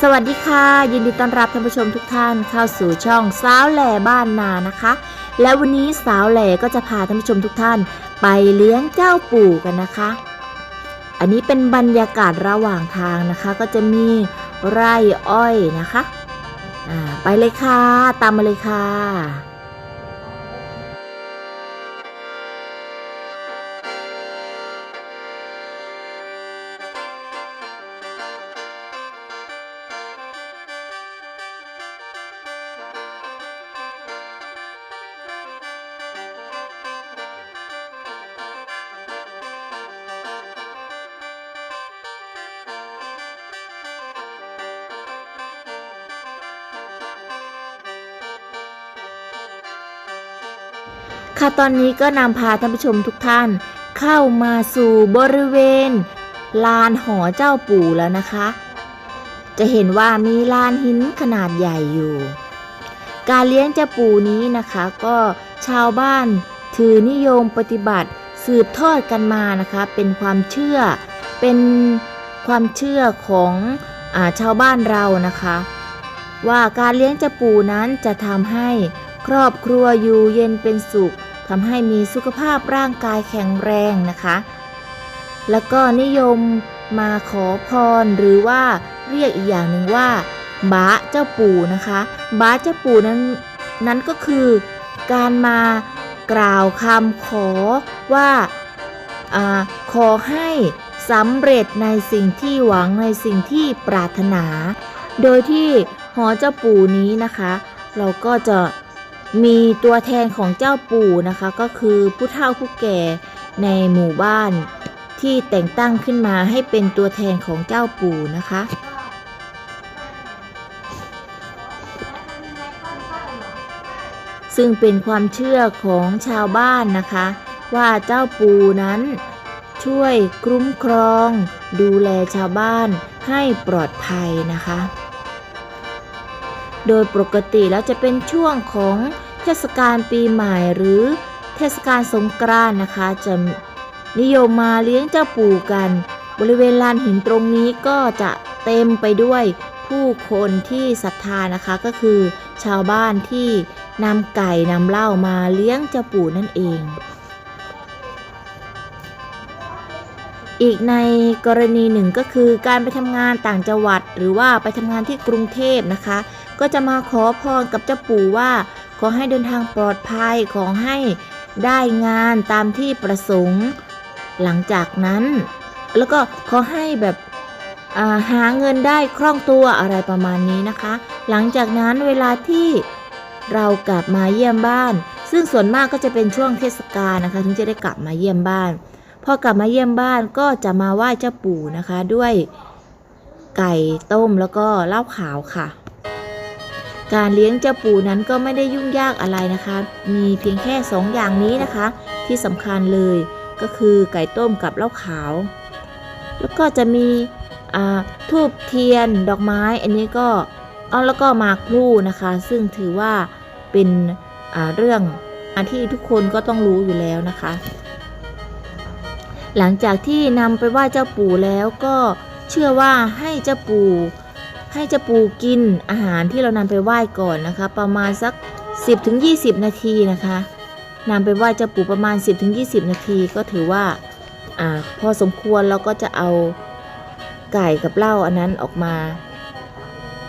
สวัสดีค่ะ ยินดีต้อนรับท่านผู้ชมทุกท่านเข้าสู่ช่องสาวแหล่บ้านนานะคะ และวันนี้สาวแหล่ก็จะพาท่านผู้ชมทุกท่าน ไปเลี้ยงเจ้าปู่กันนะคะ อันนี้เป็นบรรยากาศระหว่างทางนะคะ ก็จะมีไร่อ้อยนะคะไปเลยค่ะ ตามมาเลยค่ะ ค่ะตอนนี้ก็นำพาท่านผู้ชมทุกท่าน เข้ามาสู่บริเวณ ลานหอเจ้าปู่แล้วนะคะ จะเห็นว่ามีลานหินขนาดใหญ่อยู่ การเลี้ยงเจ้าปู่นี้นะคะก็ชาวบ้านถือนิยมปฏิบัติสืบทอดกันมานะคะ เป็นความเชื่อเป็นความเชื่อของอาชาวบ้านเรานะคะ ว่าการเลี้ยงเจ้าปู่นั้นจะทำให้ครอบครัวอยู่เย็นเป็นสุข ทำให้มีสุขภาพร่างกายแข็งแรงนะคะ แล้วก็นิยมมาขอพรหรือว่าเรียกอีกอย่างหนึ่งว่าบาเจ้าปู่นะคะบาเจ้าปู่นั้นนั้นก็คือการมากล่าวคำขอว่าอาขอให้สำเร็จในสิ่งที่หวังในสิ่งที่ปรารถนา โดยที่หอเจ้าปู่นี้นะคะ เราก็จะ มีตัวแทนของเจ้าปู่นะคะก็คือผู้เฒ่าผู้แก่ในหมู่บ้านที่แต่งตั้งขึ้นมาให้เป็นตัวแทนของเจ้าปู่นะคะ ซึ่งเป็นความเชื่อของชาวบ้านนะคะ ว่าเจ้าปู่นั้นช่วยคุ้มครอง ดูแลชาวบ้านให้ปลอดภัยนะคะ โดยปกติแล้วจะเป็นช่วงของเทศกาลปีใหม่หรือเทศกาลสงกรานต์นะคะ จะนิยมมาเลี้ยงเจ้าปู่กัน บริเวณลานหินตรงนี้ก็จะเต็มไปด้วยผู้คนที่ศรัทธานะคะก็คือ ชาวบ้านที่นำไก่นำเหล้ามาเลี้ยงเจ้าปู่นั่นเอง อีกในกรณีหนึ่งก็คือการไปทำงานต่างจังหวัด หรือว่าไปทำงานที่กรุงเทพนะคะ ก็จะมาขอพรกับเจ้าปู่ว่า ขอให้เดินทางปลอดภัยขอให้ได้งานตามที่ประสงค์ หลังจากนั้น แล้วก็ขอให้แบบาหาเงินได้คล่องตัวอะไรประมาณนี้นะคะ หลังจากนั้นเวลาที่เรากลับมาเยี่ยมบ้าน ซึ่งส่วนมากก็จะเป็นช่วงเทศกาลนะคะ ถึงจะได้กลับมาเยี่ยมบ้าน พอกลับมาเยี่ยมบ้านก็จะมาไหว้เจ้าปู่นะคะด้วยไก่ต้มแล้วก็เหล้าขาวค่ะ การเลี้ยงเจ้าปู่นั้นก็ไม่ได้ยุ่งยากอะไรนะคะ มีเพียงแค่สองอย่างนี้นะคะ ที่สำคัญเลยก็คือไก่ต้มกับเหล้าขาว แล้วก็จะมีทูบเทียนดอกไม้ อันนี้ก็เอาแล้วก็หมากพลูนะคะ ซึ่งถือว่าเป็นเรื่องอันที่ทุกคนก็ต้องรู้อยู่แล้วนะคะ หลังจากที่นำไปไหว้เจ้าปู่แล้วก็เชื่อว่าให้เจ้าปู่ ให้เจ้าปูกินอาหารที่เรานำไปไหว้ก่อนนะคะ ประมาณสัก 10-20 นาทีนะคะนำไปไหว้เจ้าปูประมาณ 10-20 นาทีก็ถือว่าอาพอสมควรเราก็จะเอาไก่กับเหล้าอันนั้นออกมา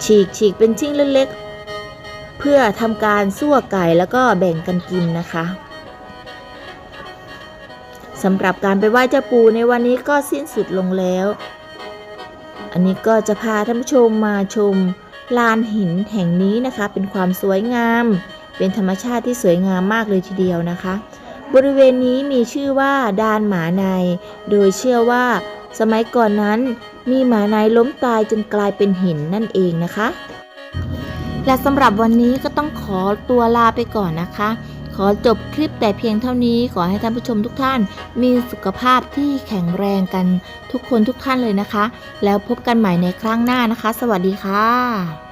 ฉีกฉีกเป็นชิ้นเล็กๆ เพื่อทำการซั่วไก่แล้วก็แบ่งกันกินนะคะสำหรับการไปไหว้เจ้าปูในวันนี้ก็สิ้นสุดลงแล้ว อันนี้ก็จะพาท่านผู้ชมมาชมลานหินแห่งนี้นะคะ เป็นความสวยงาม เป็นธรรมชาติที่สวยงามมากเลยทีเดียวนะคะ บริเวณนี้มีชื่อว่าดานหมาใน โดยเชื่อว่าสมัยก่อนนั้นมีหมาในล้มตายจนกลายเป็นหินนั่นเองนะคะ และสำหรับวันนี้ก็ต้องขอตัวลาไปก่อนนะคะ อจบคลิปแต่เพียงเท่านี้ขอให้ท่านผู้ชมทุกท่าน มีสุขภาพที่แข็งแรงกันทุกคนทุกท่านเลยนะคะ แล้วพบกันใหม่ในครั้งหน้านะคะ สวัสดีค่ะ